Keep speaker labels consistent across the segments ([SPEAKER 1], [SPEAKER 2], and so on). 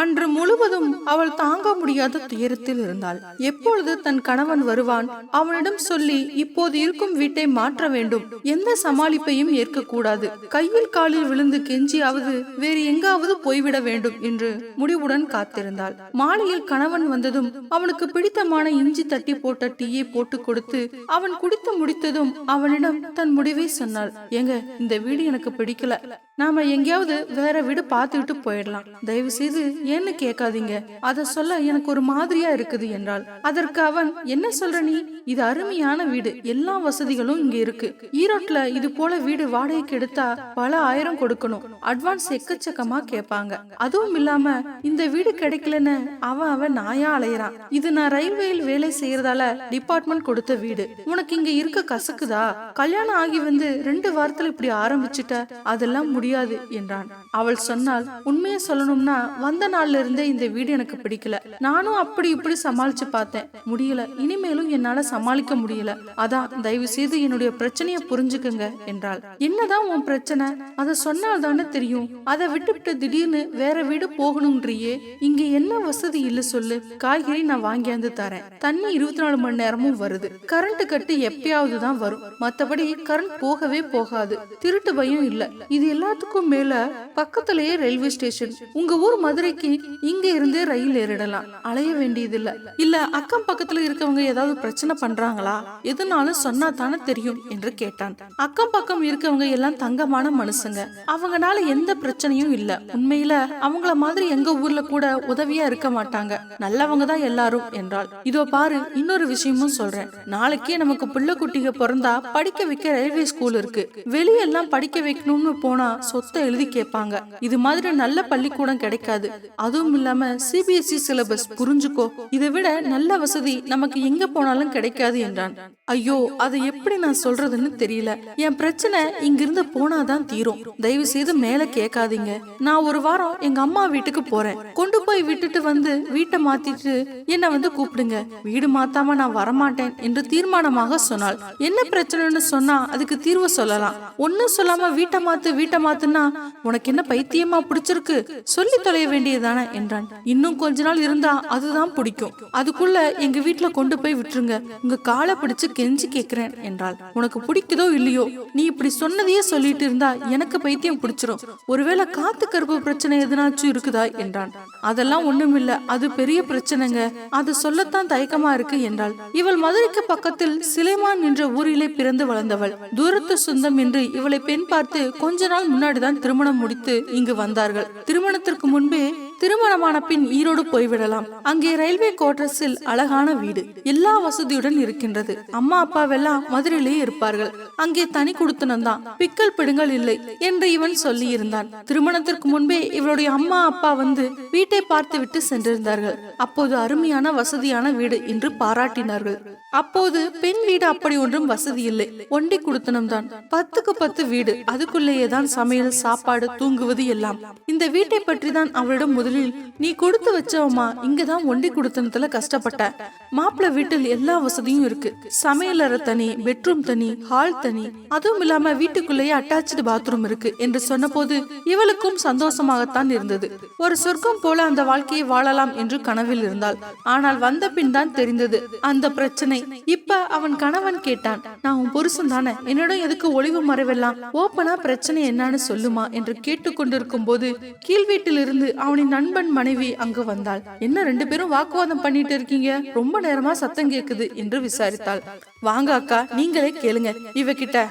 [SPEAKER 1] அன்று முழுவதும் அவள் தாங்க முடியாத துயரத்தில் இருந்தாள். எப்பொழுது தன் கணவன் வருவான் அவனிடம் சொல்லி இப்போது இருக்கும் வீட்டை மாற்ற வேண்டும். எந்த சமாளிப்பையும் ஏற்கக்கூடாது. கையில் காலில் விழுந்து கெஞ்சியாவது வேறு எங்காவது போய்விட வேண்டும் என்று முடிவுடன் காத்திருந்தாள். மாலையில் கணவன் வந்ததும் அவனுக்கு பிடித்தமான இஞ்சி தட்டி போட்ட டீயை போட்டு கொடுத்து அவன் குடித்து முடித்ததும் அவனிடம் தன் முடிவை சொன்னாள். ஏங்க இந்த வீடு எனக்கு பிடிக்கல. நாம எங்கேயாவது வேற வீடு பார்த்துக்கிட்டு போயிடலாம். தயவு செய்து ஏன்னு கேட்காதீங்க. அத சொல்ல எனக்கு ஒரு மாதிரியா இருக்குது என்றாள். அதற்கு அவன் என்ன சொல்ற நீ? இது அருமையான வீடு. எல்லா வசதிகளும் இங்க இருக்கு. ஈரோட்ல இது போல வீடு வாடகைக்கு எடுத்தா பல ஆயிரம் கொடுக்கணும். அட்வான்ஸ் எக்கச்சக்கமா கேட்பாங்க. அதுவும் இல்லாம இந்த வீடு கிடைக்கலன்னு அவன் அவன் நாயா அலையறான். இது நான் ரயில்வேயில் வேலை செய்யறதால டிபார்ட்மெண்ட் கொடுத்த வீடு. உனக்கு இங்க இருக்க கசக்குதா? கல்யாணம் ஆகி வந்து ரெண்டு வாரத்துல இப்படி ஆரம்பிச்சுட்ட? அதெல்லாம் முடியாது என்றான். அவள் சொன்னால் உண்மையை சொல்லணும்னா வந்த நாள்ல இருந்தே இந்த வீடு எனக்கு பிடிக்கல. நானும் அப்படி இப்படி சமாளிச்சு பார்த்தேன். முடியல. இனிமேலும் என்னால சமாளிக்க முடியல. அதான் தயவு செய்து என்னுடைய பிரச்சனைய புரிஞ்சுக்குங்க என்றாள். என்னதான் உன் பிரச்சனை? அத சொன்னால் தானே தெரியும். அதை விட்டுவிட்டு திடீர்னு வேற வீடு போகணும்ன்றியே இங்க என்ன வசதி இல்ல சொல்லு. காய்கறி நான் வாங்கியாந்து தரேன். தண்ணி இருபத்தி நாலு மணி நேரமும் வருது. கரண்ட் கட்டு எப்பயாவது தான் வரும். மத்தபடி கரண்ட் போகவே போகாது. திருட்டு பயம் இல்ல. இது எல்லாத்துக்கும் மேல பக்கத்திலேயே ரயில்வே ஸ்டேஷன். உங்க ஊர் மதுரைக்கு இங்க இருந்தே ரயில் ஏறிடலாம். அலைய வேண்டியதில்ல. இல்ல அக்கம் பக்கத்துல இருக்கவங்க ஏதாவது பிரச்சனை பண்றாங்களா? எதுனாலும் சொன்னா தானே தெரியும் என்று கேட்டான். அக்கம் பக்கம் இருக்கவங்க எல்லாம் தங்கமான மனுஷங்க. அவங்கனால எந்த பிரச்சனையும் இல்ல. உண்மையில அவங்கள மாதிரி எங்க ஊர்ல கூட உதவியா இருக்க மாட்டாங்க. நல்லவங்க தான் எல்லாரும் என்றாள். இதோ பாரு இன்னொரு விஷயமும் சொல்றேன். நாளைக்கே நமக்கு பிள்ளை குட்டிக பிறந்தா படிக்க வைக்க ரயில்வே ஸ்கூல் இருக்கு. வெளியெல்லாம் படிக்க வைக்கணும்னு போனா சொத்தை எழுதி கேட்பாங்க. இது மாதிரி நல்ல பள்ளிக்கூடம் கிடைக்காது. அதுவும் இல்லாம சிபிஎஸ்இ சிலபஸ் புரிஞ்சுக்கோ. இதை விட நல்ல வசதி நமக்கு எங்க போனாலும் கிடைக்கும். கிடைக்காது என்றான். ஐயோ அதை எப்படி நான் சொல்றதுன்னு தெரியல. என் பிரச்சனை இங்கிருந்து போனாதான் தீரும். தயவு செய்து மேல கேட்காதீங்க. நான் ஒரு வாரம் எங்க அம்மா வீட்டுக்கு போறேன். கொண்டு போய் விட்டுட்டு வந்து வீட்டை மாத்திட்டு என்ன வந்து கூப்பிடுங்க. வீடு மாத்தாம நான் வரமாட்டேன் என்று தீர்மானமாக சொன்னாள். என்ன பிரச்சனைன்னு சொன்னா அதுக்கு தீர்வு சொல்லலாம். ஒன்னும் சொல்லாம வீட்டை மாத்து வீட்டை மாத்துனா உனக்கு என்ன பைத்தியமா பிடிச்சிருக்கு? சொல்லி தொலைய வேண்டியதானே என்றான். இன்னும் கொஞ்ச நாள் இருந்தா அதுதான் பிடிக்கும். அதுக்குள்ள எங்க வீட்டுல கொண்டு போய் விட்டுருங்க. உங்க காலை பிடிச்சு கெஞ்சி கேக்குறேன் என்றாள். உனக்கு பிடிக்குதோ இல்லையோ நீ இப்படி சொன்னதையே சொல்லிட்டு இருந்தா எனக்கு பைத்தியம் பிடிச்சிரும். ஒருவேளை காத்து கருப்பு பிரச்சனை எதனாச்சும் இருக்குதா? என்றான். அதெல்லாம் ஒண்ணுமில்ல அது பெரிய பிரச்சனைங்க. அது சொல்லத்தான் தயக்கமா இருக்கு என்றாள். இவள் மதுரைக்கு பக்கத்தில் சிலைமான் என்ற ஊரிலே பிறந்து வளர்ந்தவள். தூரத்து சொந்தம் என்று இவளை பெண் பார்த்து கொஞ்ச நாள் முன்னாடிதான் திருமணம் முடித்து இங்கு வந்தார்கள். திருமணத்திற்கு முன்பே திருமணமான பின் ஈரோடு போய்விடலாம். அங்கே ரயில்வே குவார்டர்ஸில் அழகான வீடு. எல்லா வசதியுடன் இருக்கின்றது. அம்மா அப்பாவெல்லாம் மதுரையிலேயே இருப்பார்கள். அங்கே தனி குடுத்தனம் தான். பிக்கல் பிடுங்கள் இல்லை என்று இவன் சொல்லி இருந்தான் திருமணத்திற்கு முன்பே இவளுடைய அம்மா அப்பா வந்து வீட்டை பார்த்து விட்டு சென்றிருந்தார்கள். அப்போது அருமையான வசதியான வீடு என்று பாராட்டினார்கள். அப்போது பெண் வீடு அப்படி ஒன்றும் வசதி இல்லை. ஒண்டி குடுத்தனம் தான். பத்துக்கு பத்து வீடு. அதுக்குள்ளேயே தான் சமையல் சாப்பாடு தூங்குவது எல்லாம். இந்த வீட்டை பற்றி தான் அவளிடம் முதலில் நீ கொடுத்து வச்சவம்மா இங்கதான் ஒண்டி குடுத்தனத்துல கஷ்டப்பட்ட. மாப்பிள்ளை வீட்டில் எல்லா வசதியும் இருக்கு. சமையலறை தனி பெட்ரூம் தனி ஹால் தனி. அதுவும் இல்லாம வீட்டுக்குள்ளேயே அட்டாச்சு பாத்ரூம் இருக்கு என்று சொன்னபோது இவளுக்கும் சந்தோஷமாகத்தான் இருந்தது. ஒரு சொர்க்கம் போல அந்த வாழ்க்கையை வாழலாம் என்று கனவில் இருந்தாள். ஆனால் வந்த பின் தான் தெரிந்தது அந்த பிரச்சனை. இப்ப அவன் கணவன் கேட்டான் நான் உன் புருஷன் தானே? என்னிடம் எதுக்கு ஒளிவு மறைவெல்லாம்? ஓப்பனா பிரச்சனை என்னன்னு சொல்லுமா? என்று கேட்டுக்கொண்டிருக்கும் போது கீழ் வீட்டிலிருந்து அவனின் நண்பன் மனைவி அங்கு வந்தாள். என்ன ரெண்டு பேரும் வாக்குவாதம் பண்ணிட்டு இருக்கீங்க? ரொம்ப நேரமா சத்தம் கேக்குது என்று விசாரித்தாள். வாங்க அக்கா நீங்களே கேளுங்க. இவகிட்ட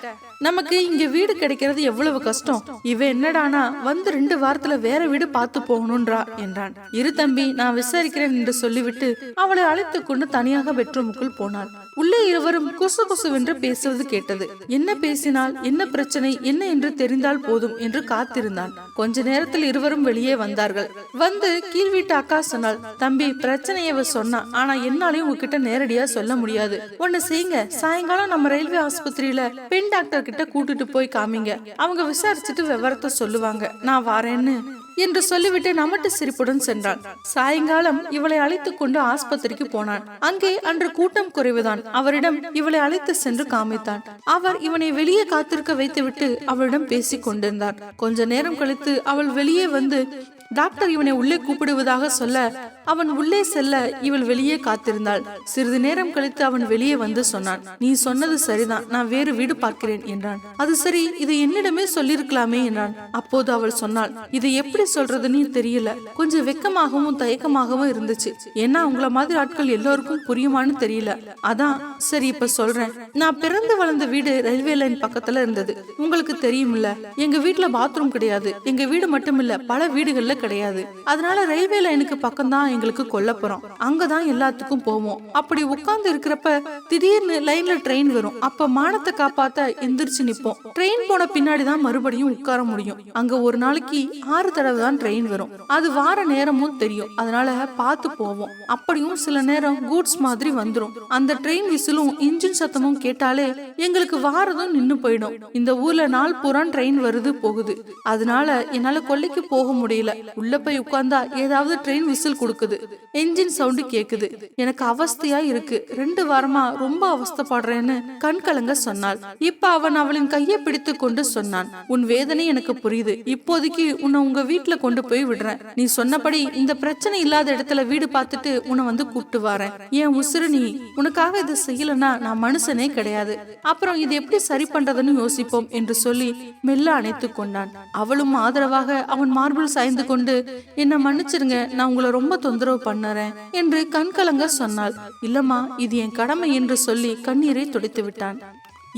[SPEAKER 1] நமக்கு இங்க வீடு கிடைக்கிறது எவ்வளவு கஷ்டம். இவ என்னடானா வந்து ரெண்டு வாரத்துல வேற வீடு பார்த்து போகணும்ன்றா என்றான். இரு தம்பி நான் விசாரிக்கிறேன் என்று சொல்லிவிட்டு அவளை அழைத்து கொண்டு தனியாக பெட்ரூமுக்குள் போனாள். உள்ளே இருவரும் குசு என்று பேசுவது கேட்டது. என்ன பேசினால் என்ன பிரச்சனை என்ன என்று தெரிந்தால் போதும் என்று காத்திருந்தான். கொஞ்ச நேரத்தில் இருவரும் வெளியே வந்தார்கள். வந்து கீழ் வீட்டு அக்கா சொன்னால் தம்பி பிரச்சனைய இவ சொன்னா ஆனா என்னாலையும் உங்ககிட்ட நேரடியா சொல்ல முடியாது. ஒண்ணு செய்யுங்க. சாயங்காலம் நம்ம ரயில்வே ஆஸ்பத்திரியில பெண் டாக்டர் கிட்ட கூட்டிட்டு போய் காமிங்க. அவங்க விசாரிச்சுட்டு விவரத்தை சொல்லுவாங்க. நான் வாரேன்னு. என்று சொல்லிவிட்டு நமட்டு சிரிப்புடன் சென்றான். சாயங்காலம் இவளை அழைத்துக் கொண்டு ஆஸ்பத்திரிக்கு போனான். அங்கே அன்று கூட்டம் குறைவுதான். அவரிடம் இவளை அழைத்து சென்று காமித்தான். அவர் இவனை வெளியே காத்திருக்க வைத்துவிட்டு அவளிடம் பேசிக் கொண்டிருந்தார். கொஞ்ச நேரம் கழித்து அவள் வெளியே வந்து டாக்டர் இவனை உள்ளே கூப்பிடுவதாக சொல்ல அவன் உள்ளே செல்ல இவள் வெளியே காத்திருந்தாள். சிறிது நேரம் கழித்து அவன் வெளியே வந்து சொன்னான். நீ சொன்னது சரிதான். நான் வேறு வீடு பார்க்கிறேன் என்றான். அது சரி. இதை என்னிடமே சொல்லிருக்கலாமே என்றான். அப்போது அவள் சொன்னாள். இதை எப்படி சொல்றதுன்னு தெரியல. கொஞ்சம் வெக்கமாகவும் தயக்கமாகவும் இருந்துச்சு. ஏன்னா உங்கள மாதிரி ஆட்கள் எல்லோருக்கும் புரியுமான்னு தெரியல. அதான். சரி இப்ப சொல்றேன். நான் பிறந்து வளர்ந்த வீடு ரயில்வே லைன் பக்கத்துல இருந்தது. உங்களுக்கு தெரியும்ல. எங்க வீட்டுல பாத்ரூம் கிடையாது. எங்க வீடு மட்டும் இல்ல பல வீடுகள்ல கிடையாது. அதனால ரயில்வே லைனுக்கு பக்கம் தான் எங்களுக்கு கொல்லப்புறம். அங்கதான் எல்லாத்துக்கும் போவோம். அப்படி உட்கார்ந்து இருக்கிறப்ப திடீர்னு லைன்ல ட்ரெயின் வரும். அப்ப மானத்தை காப்பாத்த எந்திரிச்சு நிப்போம். ட்ரெயின் போன பின்னாடி தான் மறுபடியும் உட்கார முடியும். அங்க ஒரு நாளைக்கு ஆறு தடவை தான் ட்ரெயின் வரும். அது வார நேரமும் தெரியும். அதனால பார்த்து போவோம். அப்படியும் சில நேரம் கூட்ஸ் மாதிரி வந்துடும் அந்த ட்ரெயின் விசிலும் இன்ஜின் சத்தமும் கேட்டாலே எங்களுக்கு வாரதும் நின்னு போயிடும். இந்த ஊர்ல நாள் பூரா ட்ரெயின் வருது போகுது. அதனால என்னால கொல்லைக்கு போக முடியல. உள்ள போய் உட்கார்ந்தா ஏதாவது ட்ரெயின் விசில் கொடுக்குது. என்ஜின் சவுண்டு கேக்குது. எனக்கு அவஸ்தையா இருக்கு. ரெண்டு வாரமா ரொம்ப அவஸ்தப்படுறேன்னு கண் கலங்க சொன்னாள். இப்ப அவன் அவளின் கையை பிடித்து கொண்டு சொன்னான். உன் வேதனை எனக்கு புரியுது. இப்போதைக்கு உன்னை உங்க வீட்டுல கொண்டு போய் விடுறேன். நீ சொன்னபடி இந்த பிரச்சனை இல்லாத இடத்துல வீடு பார்த்துட்டு உன்னை வந்து கூப்பிட்டு வரேன். ஏன் உசுறு நீ? உனக்காக இதை செய்யலன்னா நான் மனுஷனே கிடையாது. அப்புறம் இது எப்படி சரி பண்றதுன்னு யோசிப்போம் என்று சொல்லி மெல்ல அணைத்து கொண்டான். அவளும் ஆதரவாக அவன் மார்பிள் சாய்ந்து கொண்டு என்ன மன்னிச்சிருங்க நான் உங்களை ரொம்ப தொந்தரவு பண்ணுறேன் என்று கண்கலங்க சொன்னாள். இல்லம்மா இது என் கடமை என்று சொல்லி கண்ணீரை துடைத்து விட்டான்.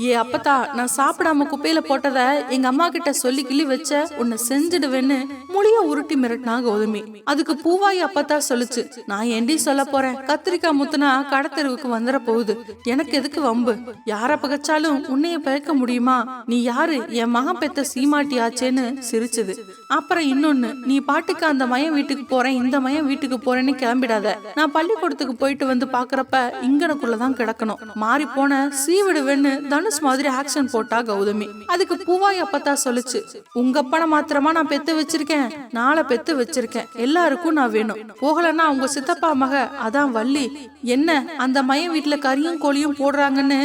[SPEAKER 1] ஏ அப்பத்தா நான் சாப்பிடாம குப்பையில போட்டத எங்க அம்மா கிட்ட சொல்லி கிள்ளி வச்ச உன்னை செஞ்சிடுவேன்னு முழிய உருட்டி மிரட்டினா கௌதமி அதுக்கு பூவாயி அப்பத்தா சொல்லுச்சு நான் ஏண்டி சொல்ல போறேன்? கத்திரிக்காய் முத்துனா கடத்தெருவுக்கு வந்துட போகுது. எனக்கு எதுக்கு வம்பு? யார பகச்சாலும் உன்னைய பழக்க முடியுமா? நீ யாரு? என் மகன் பெத்த சீமாட்டி ஆச்சேன்னு சிரிச்சது. அப்புறம் இன்னொன்னு நீ பாட்டுக்கு அந்த மயம் வீட்டுக்கு போறேன் இந்த மயம் வீட்டுக்கு போறேன்னு கிளம்பிடாத. நான் பள்ளிக்கூடத்துக்கு போயிட்டு வந்து பாக்குறப்ப இங்கனக்குள்ளதான் கிடக்கணும். மாறி போன சீவிடுவேன்னு தனுஷ் மாதிரி ஆக்ஷன் போட்டா கௌதமி. அதுக்கு பூவாய் அப்பத்தா சொல்லுச்சு உங்க அப்பனை மாத்திரமா நான் பெத்து வச்சிருக்கேன். நாளை பெத்து வச்சிருக்கேன். எல்லாருக்கும் நான் வேணும். போகலன்னா உங்க சித்தப்பா மக அதான் வள்ளி. என்ன அந்த மயம் வீட்டுல கறியும் கோழியும் போடுறாங்கன்னு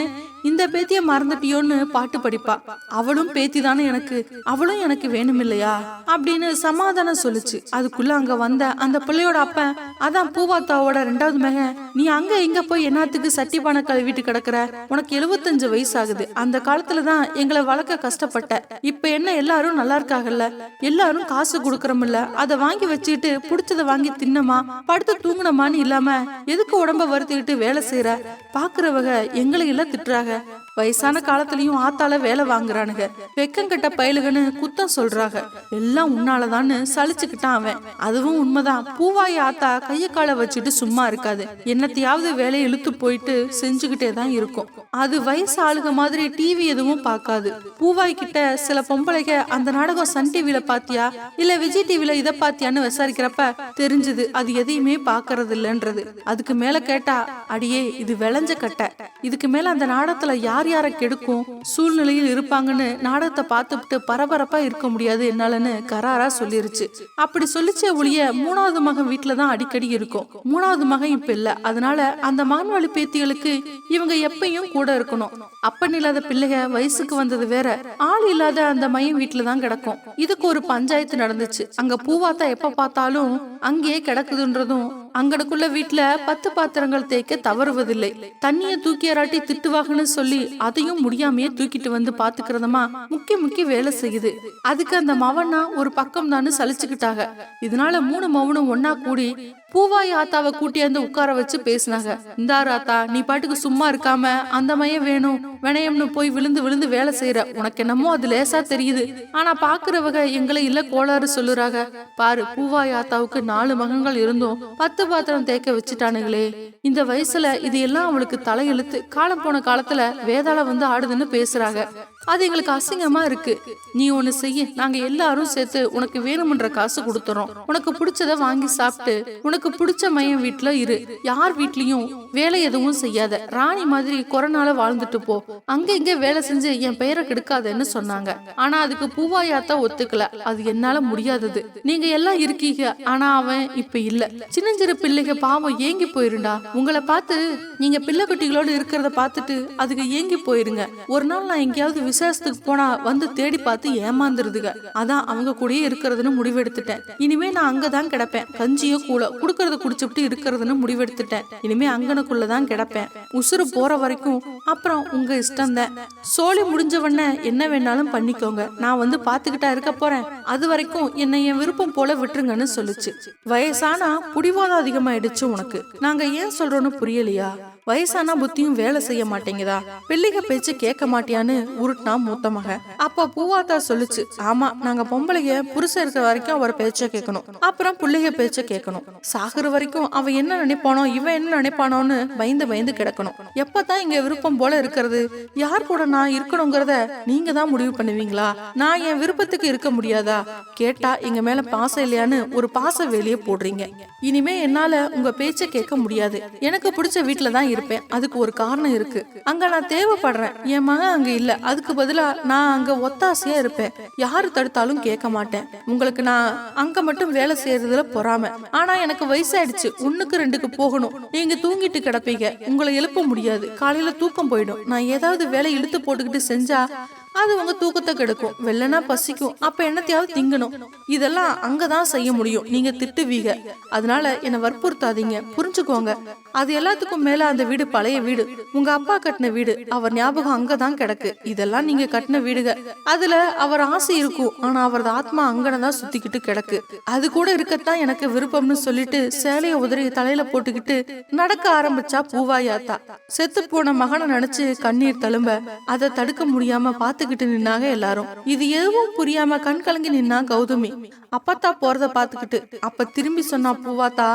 [SPEAKER 1] இந்த பேத்திய மறந்துட்டியோன்னு பாட்டு படிப்பா. அவளும் பேத்தி தானே எனக்கு அவளும் எனக்கு வேணும் இல்லையா அப்படின்னு சமாதானம் சொல்லுச்சு. அதுக்குள்ள அங்க வந்த அந்த பிள்ளையோட அப்ப அதான் பூவாத்தாவோட ரெண்டாவது மகன் நீ அங்க இங்க போய் என்னத்துக்கு சட்டி பானை கழுவிட்டு கிடக்குற? உனக்கு எழுபத்தஞ்சு வயசு ஆகுது அந்த காலத்துல தான் எங்களை வளர்க்க கஷ்டப்பட்ட. இப்ப என்ன எல்லாரும் நல்லா இருக்காங்கல்ல எல்லாரும் காசு கொடுக்கறமில்ல. அதை வாங்கி வச்சுக்கிட்டு புடிச்சதை வாங்கி தின்னமா? படுத்து தூங்குனமான்னு இல்லாம எதுக்கு உடம்ப வருத்திக்கிட்டு வேலை செய்யற பாக்குறவங்க எங்களை எல்லாம் திட்டுறாங்க Да. வயசான காலத்துலயும் ஆத்தால வேலை வாங்குறானுங்க. வெக்கங்கட்ட பயலுகன்னு குத்தம் சொல்றாங்க. எல்லாம் உன்னாலதான்னு சலிச்சுக்கிட்டான் அவன். அதுவும் உண்மைதான். பூவாய் ஆத்தா கைய காலை வச்சுட்டு சும்மா இருக்காது. என்னத்தையாவது வேலையை இழுத்து போயிட்டு செஞ்சுக்கிட்டே தான் இருக்கும். அது வயசு ஆளுக மாதிரி டிவி எதுவும் பார்க்காது. பூவாய் கிட்ட சில பொம்பளைக அந்த நாடகம் சன் டிவில பாத்தியா? இல்ல விஜய் டிவில இத பாத்தியான்னு விசாரிக்கிறப்ப தெரிஞ்சது. அது எதையுமே பாக்குறது இல்லன்றது அதுக்கு மேல கேட்டா அடியே இது விளைஞ்ச கட்டை. இதுக்கு மேல அந்த நாடகத்துல யார் யாரை கெடுக்கும்? சூழ்நிலையில் இருப்பாங்கன்னு நாடகத்தை பார்த்துட்டு பரபரப்பா இருக்க முடியாது என்னாலன்னு கராரா சொல்லிருச்சு. அப்படி சொல்லிச்ச ஒழிய மூணாவது மகன் வீட்டுல தான் அடிக்கடி இருக்கும். மூணாவது மகன் இப்ப இல்ல. அதனால அந்த மான்வாளி பேத்திகளுக்கு இவங்க எப்பயும் கூட இருக்கணும். அப்பன் இல்லாத பிள்ளைக வயசுக்கு வந்தது வேற. ஆள் இல்லாத அந்த மையம் வீட்டுல தான் கிடக்கும். இதுக்கு ஒரு பஞ்சாயத்து நடந்துச்சு. அங்க பூவாத்தா எப்ப பார்த்தாலும் அங்கேயே கிடக்குதுன்றதும் அங்கனக்குள்ள வீட்டுல பத்து பாத்திரங்கள் தேய்க்க தவறுவதில்லை. தண்ணிய தூக்கியராட்டி திட்டுவாங்கன்னு சொல்லி அதையும் முடியாமையே தூக்கிட்டு வந்து பாத்துக்கிறதுமா முக்கிய முக்கிய வேலை செய்யுது. அதுக்கு அந்த மவனா ஒரு பக்கம் தானு சலிச்சுக்கிட்டாங்க. இதனால மூணு மவனும் ஒன்னா கூடி பூவாய் ஆத்தாவை கூட்டியாந்து உட்கார வச்சு பேசினாங்க. இந்தா ராத்தா நீ பாட்டுக்கு சும்மா இருக்காம அந்த மையம் வேணும். வினயம்னு போய் விழுந்து விழுந்து வேலை செய்யற உனக்கு என்னமோ அது லேசா தெரியுது. ஆனா பாக்குறவங்க எங்களை இல்ல கோளாறு சொல்லுறாங்க பாரு பூவாய் ஆத்தாவுக்கு நாலு மகன்கள் இருந்தும் பத்து பாத்திரம் தேக்க வச்சுட்டானுங்களே. இந்த வயசுல இது எல்லாம் அவளுக்கு தலையெழுத்து. காலம் போன காலத்துல வேதாள வந்து ஆடுதுன்னு பேசுறாங்க அது எங்களுக்கு அசிங்கமா இருக்கு. நீ ஒண்ணு செய்ய. நாங்க எல்லாரும் சேர்த்து உனக்கு வேணும்ன்ற காசு கொடுத்துறோம். உனக்கு பிடிச்சத வாங்கி சாப்பிட்டு உனக்கு பிடிச்ச மையம் வீட்டுல இரு. யார் வீட்லயும் வேலை எதுவும் செய்யாத. ராணி மாதிரி கொரோனால வாழ்ந்துட்டு போ. அங்க இங்க வேலை செஞ்சு என் பெயரை கெடுக்காதன்னு சொன்னாங்க. ஆனா அதுக்கு பூவாயாத்தா ஒத்துக்கல. அது என்னால முடியாதது. நீங்க எல்லாம் இருக்கீங்க. ஆனா அவன் இப்ப இல்ல. சின்னஞ்சிறு பிள்ளைங்க பாவம் ஏங்கி போயிருண்டா. உங்களை பார்த்து நீங்க பிள்ளை குட்டிகளோட இருக்கிறத பார்த்துட்டு அதுக்கு ஏங்கி போயிருங்க. ஒரு நாள் நான் எங்கேயாவது விசேஷத்துக்கு போனா வந்து தேடி பார்த்து ஏமாந்துருதுங்க அதான் அவங்க கூடயே இருக்கிறதுன்னு முடிவெடுத்துட்டேன். இனிமே நான் அங்கதான் கிடப்பேன். கஞ்சியோ கூட குடுக்கறத குடிச்சுட்டு இருக்கிறதுன்னு முடிவெடுத்துட்டேன். இனிமே அங்கனுக்குள்ளதான் கிடப்பேன். உசுறு போற வரைக்கும் அப்புறம் உங்க இஷ்டம் தான். சோழி முடிஞ்சவன என்ன வேணாலும் பண்ணிக்கோங்க. நான் வந்து பாத்துக்கிட்டா இருக்க போறேன். அது வரைக்கும் என்னை என் விருப்பம் போல விட்டுருங்கன்னு சொல்லுச்சு. வயசானா புடிவாதம் அதிகமாயிடுச்சு உனக்கு. நாங்க ஏன் சொல்றோம்னு புரியலையா? வயசானா புத்தியும் வேலை செய்ய மாட்டேங்குதா? பிள்ளைக பேச்சு கேட்க மாட்டியான்னு உருட்டினா மூத்த மக. அப்ப பூவாத்தா சொல்லுச்சு ஆமா நாங்க பொம்பளைய புருஷன் இருக்கிற வரைக்கும் அவர் பேச்ச கேட்கணும். அப்புறம் பிள்ளைக பேச்ச கேட்கணும். சாகுற வரைக்கும் அவ என்ன நினைப்பானோ இவன் என்ன நினைப்பானோன்னு பயந்து பயந்து கிடக்கணும். எப்பதான் இங்க விருப்பம் போல இருக்கிறது? யார் கூட நான் இருக்கணுங்கிறத நீங்க தான் முடிவு பண்ணுவீங்களா? நான் என் விருப்பத்துக்கு இருக்க முடியாதா? கேட்டா எங்க மேல பாசம் இல்லையான்னு ஒரு பாச வேலையை போடுறீங்க. இனிமே என்னால உங்க பேச்ச கேட்க முடியாது. எனக்கு பிடிச்ச வீட்டுல தான் இருப்பேன். அதுக்கு ஒரு காரணம் இருக்கு. அங்க நான் தேவைப்படுறேன். என் மகன் அங்க இல்ல. அதுக்கு பதிலா நான் அங்க ஒத்தாசையா இருப்பேன். யாரு தடுத்தாலும் கேட்க மாட்டேன். உங்களுக்கு நான் அங்க மட்டும் வேலை செய்யறதுல பொறாம. ஆனா எனக்கு வயசாயிடுச்சு. ஒண்ணுக்கு ரெண்டுக்கு போகணும். நீங்க தூங்கிட்டு கிடப்பீங்க. உங்களை எழுப்ப முடியாது. காலையில தூக்கம் போயிடும். நான் ஏதாவது வேலை இழுத்து போட்டுக்கிட்டு செஞ்சா அது உங்க தூக்கத்தை கெடுக்கும். வெள்ளனா பசிக்கும். அப்ப என்னத்தையாவது திங்கணும். இதெல்லாம் அங்கதான் செய்ய முடியும். நீங்க திட்டுவீங்க. அதனால என்னை வற்புறுத்தாதீங்க. புரிஞ்சுக்கோங்க. அது எல்லாத்துக்கும் மேல அந்த வீடு பழைய வீடு. உங்க அப்பா கட்டின வீடு. அவர் ஞாபகம் அங்கதான் கிடக்கு. இதெல்லாம் நீங்க கட்டின வீடுக. அதுல அவர் ஆசை இருக்கும். ஆனா அவரது ஆத்மா அங்கனதான் சுத்திக்கிட்டு கிடக்கு. அது கூட இருக்கத்தான் எனக்கு விருப்பம்னு சொல்லிட்டு சேலைய உதறி தலையில போட்டுக்கிட்டு நடக்க ஆரம்பிச்சா பூவாயாத்தா. செத்து போன மகனை நினைச்சு கண்ணீர் தழும்ப அதை தடுக்க முடியாம பாத்துக்கிட்டு நின்னாங்க எல்லாரும். இது எதுவும் புரியாம கண் கலங்கி நின்னா கௌதமி. அப்பத்தா போறத பாத்துக்கிட்டு அப்ப திரும்பி சொன்னா பூவாத்தா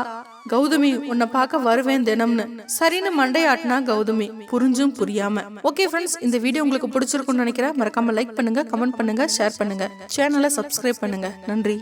[SPEAKER 1] கௌதமி உன்னை பார்க்க வருவேன் தினம்னு. சரின்னு மண்டையாட்டினா கௌதமி புரிஞ்சும் புரியாம. ஓகே ஃப்ரெண்ட்ஸ் இந்த வீடியோ உங்களுக்கு பிடிச்சிருக்கும்னு நினைக்கிறேன். மறக்காம லைக் பண்ணுங்க கமெண்ட் பண்ணுங்க ஷேர் பண்ணுங்க. சேனலை சப்ஸ்கிரைப் பண்ணுங்க. நன்றி.